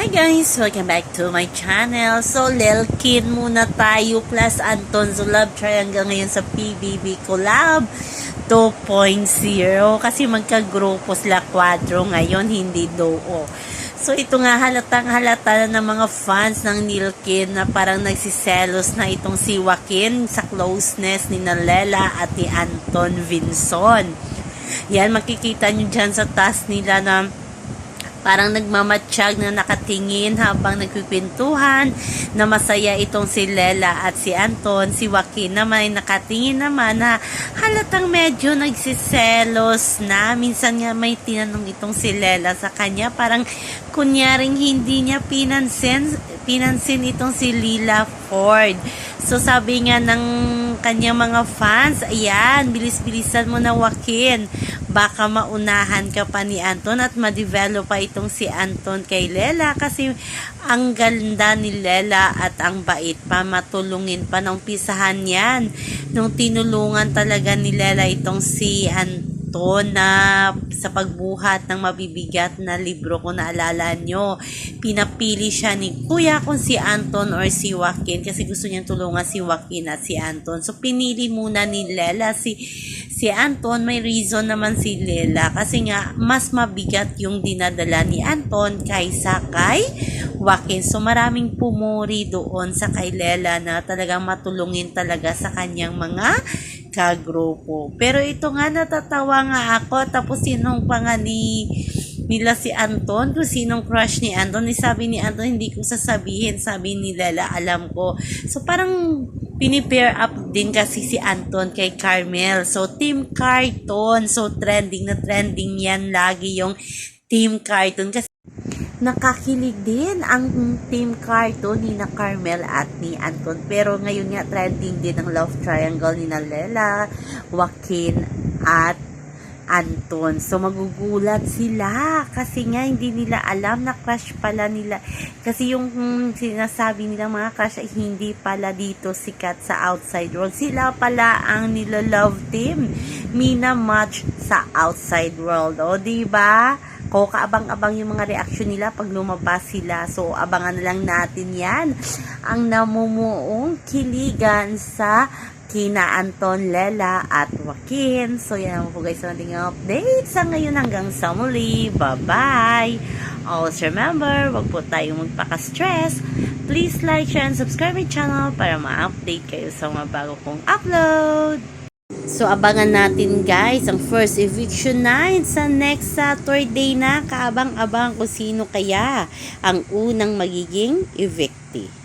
Hi guys! Welcome back to my channel. So, Lelkin muna tayo plus Anton so Love Triangle ngayon sa PBB Collab 2.0 kasi magka-grupo sila quadro ngayon, hindi duo. So, ito nga halatang halata na ng mga fans ng Nilkin na parang nagsiselos na itong si Joaquin sa closeness ni Nalela at ni Anton Vinson. Yan, makikita nyo dyan sa task nila na parang nagmamatsyag na nakatingin habang nagpipintuhan na masaya itong si Lela at si Anton, si Joaquin naman nakatingin naman na halatang medyo nagsiselos na. Minsan nga may tinanong itong si Lela sa kanya. Parang kunyaring hindi niya pinansin pinansin itong si Lila Ford. So sabi nga ng kanyang mga fans. Ayan bilis-bilisan mo na Joaquin. Baka maunahan ka pa ni Anton at ma-develop pa itong si Anton kay Lela kasi ang ganda ni Lela at ang bait pa. Matulungin pa nung pisahan yan. Nung tinulungan talaga ni Lela itong si Anton na sa pagbuhat ng mabibigat na libro kung naalala nyo pinapili siya ni kuya kung si Anton or si Joaquin kasi gusto niyang tulungan si Joaquin at si Anton so pinili muna ni Lela si si Anton, may reason naman si Lela kasi nga mas mabigat yung dinadala ni Anton kaysa kay Joaquin. So maraming pumuri doon sa kay Lela na talagang matulungin talaga sa kanyang mga kagrupo. Pero ito nga natatawa nga ako tapos sinong pa nga ni nila si Anton, kung sinong crush ni Anton, ni sabi ni Anton, hindi ko sasabihin, sabi ni Lela, alam ko. So, parang pinipair up din kasi si Anton kay Carmel. So, Team Carton. So, trending na trending yan lagi yung Team Carton. Kasi nakakilig din ang Team Carton ni na Carmel at ni Anton. Pero ngayon nga trending din ang love triangle ni na Lela, Joaquin at Anton. So, magugulat sila kasi nga hindi nila alam na crush pala nila. Kasi yung hmm, sinasabi nila mga crush ay hindi pala dito sikat sa outside world. Sila pala ang nila-love team. Mina match sa outside world. O, di ba? Ko kaabang-abang yung mga reaction nila pag lumabas sila. So, abangan na lang natin yan. Ang namumuong kiligan sa kina Anton, Lela, at Joaquin. So, yan naman po guys ang ating update sa ngayon hanggang sa muli. Bye-bye! Always remember, wag po tayong magpaka-stress. Please like, share, and subscribe my channel para ma-update kayo sa mga bago kong upload. So, abangan natin guys ang first eviction night sa next Saturday na. Kaabang-abang kung sino kaya ang unang magiging evictee.